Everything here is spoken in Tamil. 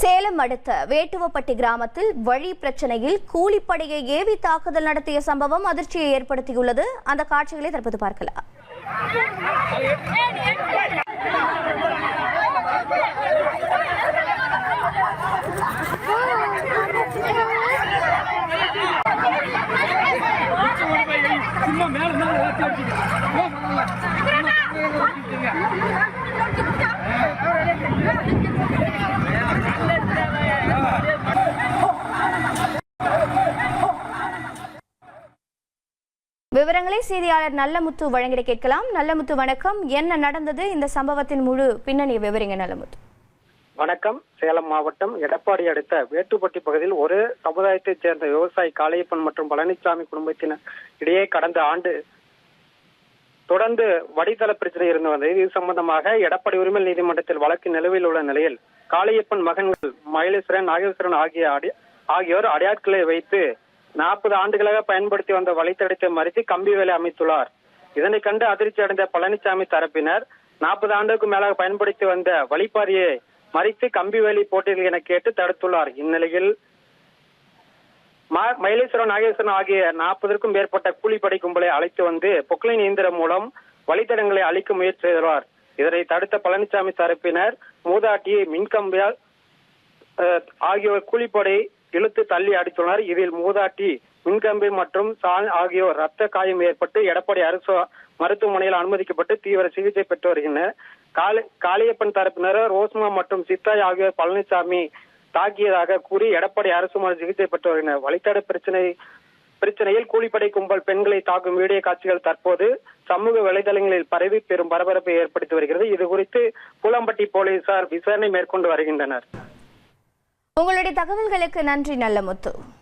சேலம் அடுத்த வேட்டுவப்பட்டி கிராமத்தில் வழி பிரச்சனையில் கூலிப்படையை ஏவி தாக்குதல் நடத்திய சம்பவம் அதிர்ச்சியை ஏற்படுத்தியுள்ளது. அந்த காட்சிகளை தற்போது பார்க்கலாம். சும்மா மேல மேல விவரங்களை செய்தியாளர் நல்லமுத்து வழங்கிட கேட்கலாம். நல்லமுத்து வணக்கம். என்ன நடந்தது? இந்த சம்பவத்தின் முழு பின்னணி விவரிங்க நல்லமுத்து. வணக்கம். சேலம் மாவட்டம் எடப்பாடி அடுத்த வேட்டுப்பட்டி பகுதியில் ஒரு சமுதாயத்தைச் சேர்ந்த விவசாயி காளையப்பன் மற்றும் பழனிசாமி குடும்பத்தினர் இடையே கடந்த ஆண்டு தொடர்ந்து வடித்தள பிரச்சனை இருந்து வந்தது. இது சம்பந்தமாக எடப்பாடி உரிமை நீதிமன்றத்தில் வழக்கு நிலுவையில் உள்ள நிலையில் காளையப்பன் மகன்கள் மயிலேஸ்வரன் நாகேஸ்வரன் ஆகிய அடி- ஆகியோர் அடையாட்களை வைத்து நாற்பது ஆண்டுகளாக பயன்படுத்தி வந்த வழித்தடத்தை மறித்து கம்பி வேலை அமைத்துள்ளார். இதனை கண்டு அதிர்ச்சி அடைந்த பழனிசாமி தரப்பினர் நாற்பது ஆண்டுக்கு மேலாக பயன்படுத்தி வந்த வழிப்பாதையை மறித்து கம்பி வேலி போட்டீர்கள் என கேட்டு தடுத்துள்ளார். இந்நிலையில் மா- மயிலேஸ்வரன் நாகேஸ்வரன் ஆகிய நாற்பதற்கும் மேற்பட்ட கூலிப்படை கும்பலை அழைத்து வந்து பொக்லைன் இயந்திரம் மூலம் வழித்தடங்களை அழிக்க முயற்சி செய்துள்ளார். இதனை தடுத்த பழனிசாமி தரப்பினர் மூதாட்டி மின்கம்பியால் அஹ், ஆகியோர் கூலிப்படை இழுத்து தள்ளி அடித்துள்ளனர். இதில் மூதாட்டி மின்கம்பி மற்றும் சால் ஆகியோர் ரத்த காயம் ஏற்பட்டு எடப்பாடி அரசு மருத்துவமனையில் அனுமதிக்கப்பட்டு தீவிர சிகிச்சை பெற்று வருகின்றனர். காளி காளியப்பன் தரப்பினர் ரோஸ்மா மற்றும் சித்தாய் ஆகியோர் பழனிசாமி தாக்கியதாக கூறி எடப்பாடி அரசு மருத்துவ சிகிச்சை பெற்று வருகின்றனர். வழித்தட பிரச்சனை பிரச்சனையில் கூலிப்படை கும்பல் பெண்களை தாக்கும் வீடியோ காட்சிகள் தற்போது சமூக வலைதளங்களில் பரவி பெரும் பரபரப்பை ஏற்படுத்தி வருகிறது. இது குறித்து புலம்பட்டி போலீசார் விசாரணை மேற்கொண்டு வருகின்றனர். உங்களுடைய தகவல்களுக்கு நன்றி நல்ல முத்து.